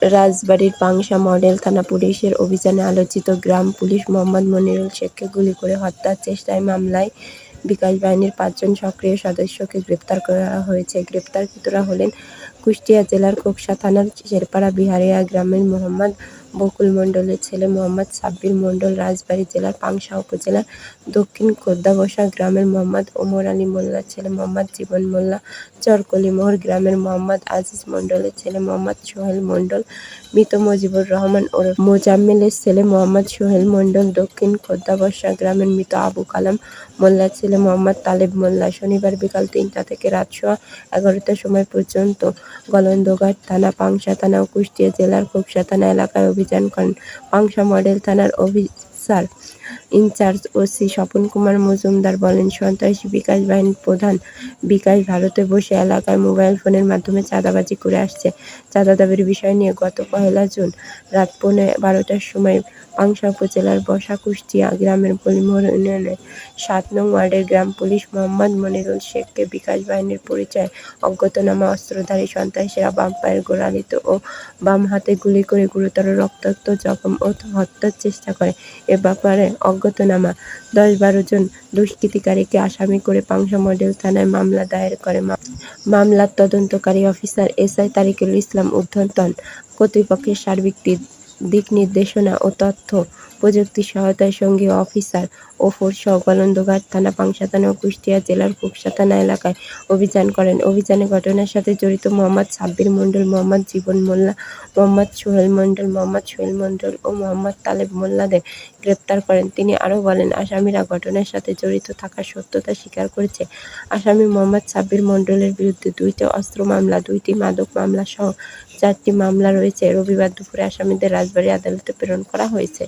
রাজবাড়ীর Pangsha model থানা পুলিশের অভিযানে আলোচিত গ্রাম পুলিশ মোহাম্মদ মনিরুল শেখকে গুলি করে হত্যার চেষ্টায় মামলায় বিকাশ বাহিনীর পাঁচজন সক্রিয় সদস্যকে গ্রেপ্তার করা হয়েছে। গ্রেপ্তারকৃতরা হলেন কুষ্টিয়া জেলার কোকসা থানার শেরপাড়া বিহারিয়া গ্রামের মোহাম্মদ বকুল মণ্ডলের ছেলে মোহাম্মদ সাব্বির মণ্ডল রাজবাড়ী জেলার পাংশা উপজেলার দক্ষিণ খোদ্দাবসা গ্রামের মোহাম্মদ ওমর আলী মোল্লার ছেলে মোহাম্মদ জীবন মোল্লা চরকলিমোহর গ্রামের মোহাম্মদ আজিজ মণ্ডলের ছেলে মোহাম্মদ সোহেল মণ্ডল, মৃত মজিবুর রহমান ওরফ মোজাম্মেলের ছেলে মোহাম্মদ সোহেল মণ্ডল, দক্ষিণ খোদ্দাবসা গ্রামের মৃত আবু কালাম মোল্লার ছেলে মোহাম্মদ তালেব মোল্লা। শনিবার বিকাল তিনটা থেকে রাত সোয়া এগারোটার সময় পর্যন্ত গলন্দঘাট থানা, পাংশা থানা ও কুষ্টিয়া জেলার খোকসা থানা এলাকায় অভিযান করেন পাংশা মডেল থানার officer in-charge OC Swapan Kumar Majumdar বলেন, সন্ত্রাসী বিকাশ বাহিনীর প্রধান বিকাশ ভারতে বসে এলাকায় মোবাইল ফোনের মাধ্যমে চাঁদাবাজি করে আসছে। চাঁদা দাবির বিষয় নিয়ে গত পহেলা জুন রাত পৌনে বারোটার সময় পাংশা উপজেলার বসা কুষ্টিয়া গ্রামের পলিমোহর ইউনিয়নের সাত নং ওয়ার্ডের গ্রাম পুলিশ মোহাম্মদ মনিরুল শেখকে বিকাশ বাহিনীর পরিচয় অজ্ঞাতনামা অস্ত্রধারী সন্ত্রাসীরা বাম পায়ের গোড়ালিতে ও বাম হাতে গুলি করে গুরুতর রক্তাক্ত জখম ও হত্যার চেষ্টা করে। এ ব্যাপারে অজ্ঞাতনামা। দশ বারো জন দুষ্কৃতিকারীকে আসামি করে পাংশা মডেল থানায় মামলা দায়ের করে মামলার তদন্তকারী অফিসার এসআই তারিকুল ইসলাম উদ্ধন্তন কর্তৃপক্ষের সার্বিক দিক নির্দেশনা ও তথ্য প্রযুক্তি সহায়তায় সঙ্গীয় অফিসার ওফর সহ গলন্দঘাট থানা পাংশা থানা ও কুষ্টিয়া জেলার কুকসা থানা এলাকায় অভিযান করেন। অভিযানে ঘটনার সাথে জড়িত মোহাম্মদ সাব্বির মণ্ডল, মোহাম্মদ জীবন মোল্লা, মোহাম্মদ সোহেল মণ্ডল, মোহাম্মদ সোহেল মণ্ডল ও মোহাম্মদ তালেব মোল্লাদের গ্রেপ্তার করেন। তিনি আরও বলেন, আসামিরা ঘটনার সাথে জড়িত থাকার সত্যতা স্বীকার করেছে। আসামি মোহাম্মদ সাব্বির মণ্ডলের বিরুদ্ধে দুইটি অস্ত্র মামলা, দুইটি মাদক মামলা সহ চারটি মামলা রয়েছে। রবিবার দুপুরে আসামিদের রাজবাড়ী আদালতে প্রেরণ করা হয়েছে।